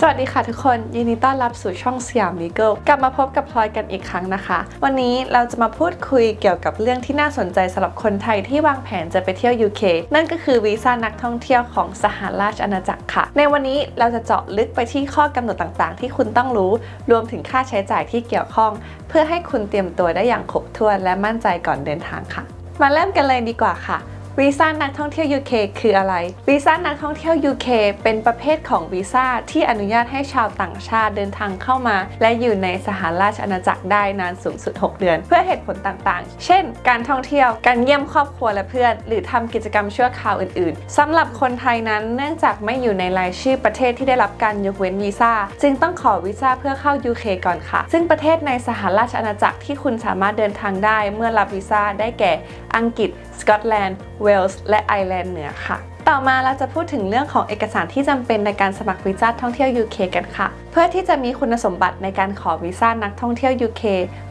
สวัสดีค่ะทุกคน ยินดีต้อนรับสู่ช่องสยามลีเกิลกลับมาพบกับพลอยกันอีกครั้งนะคะ วันนี้เราจะมาพูดคุยเกี่ยวกับเรื่องที่น่าสนใจสำหรับคนไทยที่วางแผนจะไปเที่ยว UK นั่นก็คือวีซ่านักท่องเที่ยวของสหราชอาณาจักรค่ะ ในวันนี้เราจะเจาะลึกไปที่ข้อกำหนดต่างๆ ที่คุณต้องรู้ รวมถึงค่าใช้จ่ายที่เกี่ยวข้อง เพื่อให้คุณเตรียมตัวได้อย่างครบถ้วนและมั่นใจก่อนเดินทางค่ะ มาเริ่มกันเลยดีกว่าค่ะ วีซ่านักท่องเที่ยว UK คืออะไร วีซ่านักท่องเที่ยว UK เป็นประเภทของวีซ่าที่อนุญาตให้ชาวต่างชาติเดินทางเข้ามา และอยู่ในสหราชอาณาจักรได้นานสูงสุด 6 เดือน เพื่อเหตุผลต่างๆ เช่น การท่องเที่ยว การเยี่ยมครอบครัวและเพื่อน หรือทำกิจกรรมชั่วคราวอื่นๆสำหรับคนไทยนั้นเนื่องจากไม่อยู่ในรายชื่อประเทศที่ได้รับการยกเว้นวีซ่าจึงต้องขอวีซ่าเพื่อเข้า UK ก่อนค่ะ ซึ่งประเทศในสหราชอาณาจักรที่คุณสามารถเดินทางได้ เมื่อรับวีซ่าได้แก่ อังกฤษ สกอตแลนด์เวลส์และไอร์แลนด์เหนือค่ะ ต่อมาเราจะพูดถึงเรื่องของเอกสารที่จำเป็นในการสมัครวีซ่าท่องเที่ยว UK กันค่ะ เพื่อที่จะมีคุณสมบัติในการขอวีซ่านักท่องเที่ยว UK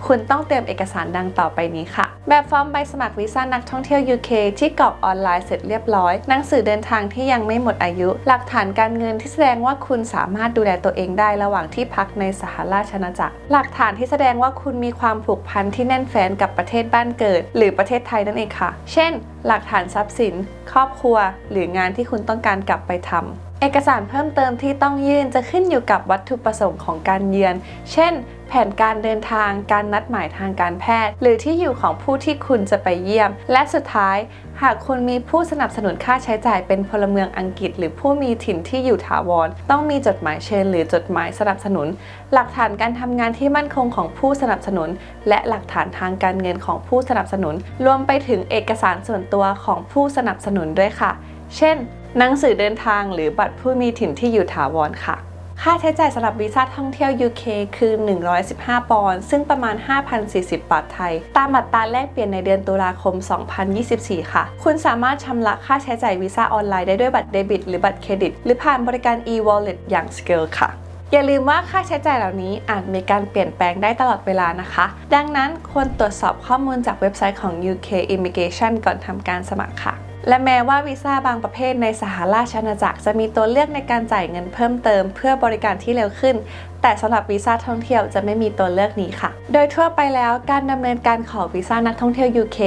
คุณต้องเตรียมเอกสารดังต่อไปนี้ค่ะ แบบฟอร์มใบสมัครวีซ่านักท่องเที่ยว UK ที่กรอกออนไลน์เสร็จเรียบร้อย หนังสือเดินทางที่ยังไม่หมดอายุ หลักฐานการเงินที่แสดงว่าคุณสามารถดูแลตัวเองได้ระหว่างที่พักในสหราชอาณาจักร หลักฐานที่แสดงว่าคุณมีความผูกพันที่แน่นแฟ้นกับประเทศบ้านเกิด หรือประเทศไทยนั่นเองค่ะ เช่น หลักฐานทรัพย์สิน ครอบครัว หรืองานที่คุณต้องการกลับไปทำ เอกสารเพิ่มเติมที่ต้องยื่นจะขึ้นอยู่กับวัตถุประสงค์ของการเยือน เช่น แผนการเดินทาง การนัดหมายทางการแพทย์ หรือที่อยู่ของผู้ที่คุณจะไปเยี่ยม และสุดท้าย หากคุณมีผู้สนับสนุนค่าใช้จ่ายเป็นพลเมืองอังกฤษ หรือผู้มีถิ่นที่อยู่ถาวร ต้องมีจดหมายเชิญ หรือจดหมายสนับสนุน หลักฐานการทำงานที่มั่นคงของผู้สนับสนุน และหลักฐานทางการเงินของผู้สนับสนุน รวมไปถึงเอกสารส่วนตัวของผู้สนับสนุนด้วยค่ะ เช่น หนังสือเดินทางหรือบัตรผู้มีถิ่นที่อยู่ถาวรค่ะ ค่าใช้จ่ายสำหรับวีซ่าท่องเที่ยว UK คือ 115 ปอนด์ซึ่งประมาณ 5,040 บาทไทย ตามอัตราแลกเปลี่ยนในเดือนตุลาคม 2024 ค่ะ คุณสามารถชำระค่าใช้จ่ายวีซ่าออนไลน์ได้ด้วยบัตรเดบิต หรือบัตรเครดิต หรือผ่านบริการ e-wallet อย่าง Skill ค่ะอย่าลืมว่าค่าใช้จ่ายเหล่านี้อาจมีการเปลี่ยนแปลงได้ตลอดเวลานะคะ ดังนั้นควรตรวจสอบข้อมูลจากเว็บไซต์ของ UK Immigration ก่อนทำการสมัครค่ะ และแม้ว่าวีซ่าบางประเภทในสหราชอาณาจักรจะมีตัวเลือกในการจ่ายเงินเพิ่มเติม เพื่อบริการที่เร็วขึ้น แต่สำหรับวีซ่าท่องเที่ยวจะไม่มีตัวเลือกนี้ค่ะ โดยทั่วไปแล้วการดำเนินการขอวีซ่านักท่องเที่ยว UK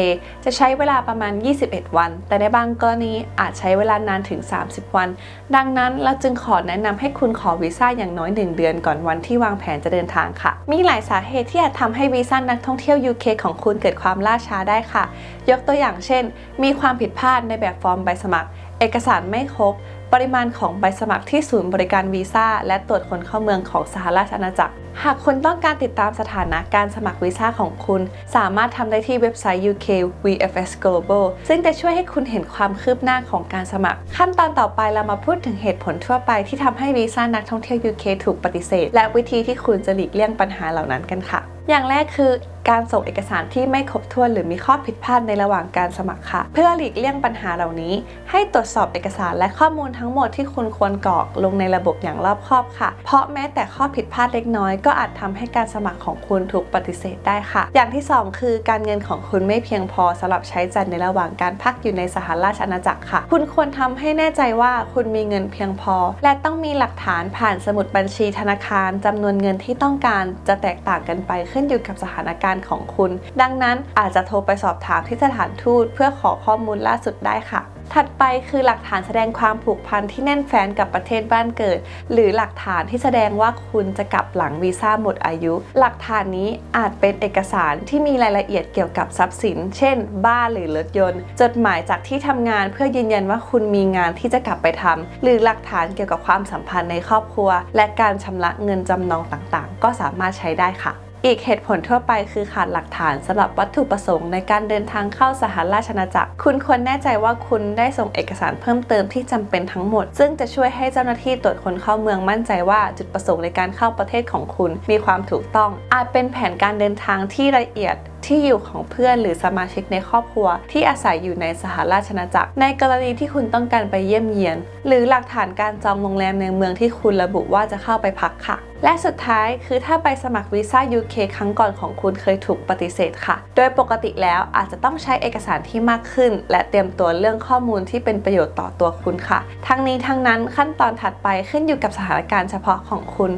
จะใช้เวลาประมาณ 21 วัน แต่ในบางกรณีอาจใช้เวลานานถึง 30 วัน ดังนั้นเราจึงขอแนะนำให้คุณขอวีซ่าอย่างน้อย 1 เดือนก่อนวันที่วางแผนจะเดินทางค่ะ มีหลายสาเหตุที่อาจทำให้วีซ่านักท่องเที่ยว UK ของคุณเกิดความล่าช้าได้ค่ะ ยกตัวอย่างเช่น มีความผิดพลาดในแบบฟอร์มใบสมัคร เอกสารไม่ครบ ปริมาณของใบสมัครที่ศูนย์บริการวีซ่าและตรวจคนเข้าเมืองของสหราชอาณาจักร หากคุณต้องการติดตามสถานะการสมัครวีซ่าของคุณ สามารถทำได้ที่เว็บไซต์ UK VFS Global ซึ่งจะช่วยให้คุณเห็นความคืบหน้าของการสมัคร ขั้นตอนต่อไปเรามาพูดถึงเหตุผลทั่วไปที่ทำให้วีซ่านักท่องเที่ยว UK ถูกปฏิเสธ และวิธีที่คุณจะหลีกเลี่ยงปัญหาเหล่านั้นกันค่ะ อย่างแรกคือการส่งเอกสารที่ไม่ครบถ้วนหรือมีข้อผิดพลาดในระหว่างการสมัครค่ะ เพื่อหลีกเลี่ยงปัญหาเหล่านี้ ให้ตรวจสอบเอกสารและข้อมูลทั้งหมดที่คุณควรกรอกลงในระบบอย่างรอบคอบค่ะ เพราะแม้แต่ข้อผิดพลาดเล็กน้อยก็อาจทำให้การสมัครของคุณถูกปฏิเสธได้ค่ะ อย่างที่ 2 คือการเงินของคุณไม่เพียงพอสำหรับใช้จ่ายในระหว่างการพักอยู่ในสหราชอาณาจักรค่ะ คุณควรทำให้แน่ใจว่าคุณมีเงินเพียงพอ และต้องมีหลักฐานผ่านสมุดบัญชีธนาคารจำนวนเงินที่ต้องการจะแตกต่างกันไปขึ้นอยู่กับสถานการณ์ของคุณ ดังนั้นอาจจะโทรไปสอบถามที่สถานทูตเพื่อขอข้อมูลล่าสุดได้ค่ะถัดไปคือหลักฐานแสดงความผูกพันที่แน่นแฟ้นกับประเทศบ้านเกิด หรือหลักฐานที่แสดงว่าคุณจะกลับหลังวีซ่าหมดอายุ หลักฐานนี้อาจเป็นเอกสารที่มีรายละเอียดเกี่ยวกับทรัพย์สิน เช่น บ้านหรือรถยนต์ จดหมายจากที่ทำงานเพื่อยืนยันว่าคุณมีงานที่จะกลับไปทำหรือหลักฐานเกี่ยวกับความสัมพันธ์ในครอบครัว และการชำระเงินจำนองต่างๆ ก็สามารถใช้ได้ค่ะ อีกเหตุผลทั่วไปคือขาดหลักฐานสำหรับวัตถุประสงค์ในการเดินทางเข้าสหราชอาณาจักร คุณควรแน่ใจว่าคุณได้ส่งเอกสารเพิ่มเติมที่จำเป็นทั้งหมด ซึ่งจะช่วยให้เจ้าหน้าที่ตรวจคนเข้าเมืองมั่นใจว่าจุดประสงค์ในการเข้าประเทศของคุณมีความถูกต้อง อาจเป็นแผนการเดินทางที่ละเอียดที่อยู่ของเพื่อนหรือสมาชิกในครอบครัว ที่อาศัยอยู่ในสหราชอาณาจักร ในกรณีที่คุณต้องการไปเยี่ยมเยียน หรือหลักฐานการจองโรงแรมในเมืองที่คุณระบุว่าจะเข้าไปพักค่ะ และสุดท้ายคือถ้าใบสมัครวีซ่า UK ครั้งก่อนของคุณเคยถูกปฏิเสธค่ะ โดยปกติแล้วอาจจะต้องใช้เอกสารที่มากขึ้น และเตรียมตัวเรื่องข้อมูลที่เป็นประโยชน์ต่อตัวคุณค่ะ ทั้งนี้ทั้งนั้นขั้นตอนถัดไปขึ้นอยู่กับสถานการณ์เฉพาะของคุณ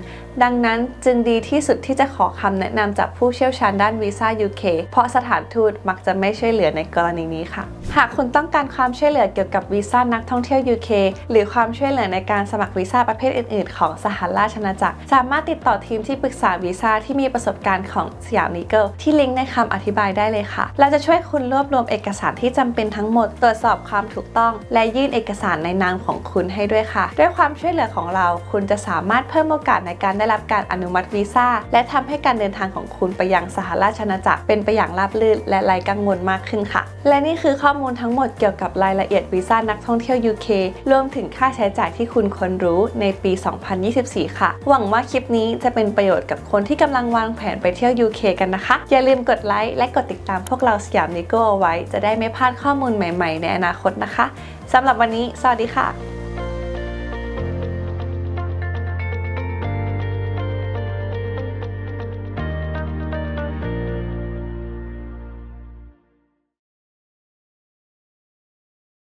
ดังนั้นจึงดีที่สุดที่จะขอคำแนะนำจากผู้เชี่ยวชาญด้านวีซ่า UK เพราะสถานทูตมักจะไม่ช่วยเหลือในกรณีนี้ค่ะ หากคุณต้องการความช่วยเหลือเกี่ยวกับวีซ่านักท่องเที่ยว UK หรือความช่วยเหลือในการสมัครวีซ่าประเภทอื่น ๆ ของสหราชอาณาจักร สามารถติดต่อทีมที่ปรึกษาวีซ่าที่มีประสบการณ์ของสยามลีเกิลที่ลิงก์ในคำอธิบายได้เลยค่ะ เราจะช่วยคุณรวบรวมเอกสารที่จำเป็นทั้งหมด ตรวจสอบความถูกต้อง และยื่นเอกสารในนามของคุณให้ด้วยค่ะ ด้วยความช่วยเหลือของเรา คุณจะสามารถเพิ่มโอกาสในการได้รับการอนุมัติวีซ่าและทำให้การเดินทางของคุณไปยังสหราชอาณาจักรเป็นเป็นไปอย่างราบรื่นและไร้กังวลมากขึ้นค่ะ และนี่คือข้อมูลทั้งหมดเกี่ยวกับรายละเอียดวีซ่านักท่องเที่ยว UK รวมถึงค่าใช้จ่ายที่คุณควรรู้ในปี 2024 ค่ะ หวังว่าคลิปนี้จะเป็นประโยชน์กับคนที่กำลังวางแผนไปเที่ยว UK กันนะคะ อย่าลืมกดไลค์และกดติดตามพวกเราสยามนิโก้เอาไว้ จะได้ไม่พลาดข้อมูลใหม่ ๆ ในอนาคตนะคะสำหรับวันนี้ สวัสดีค่ะ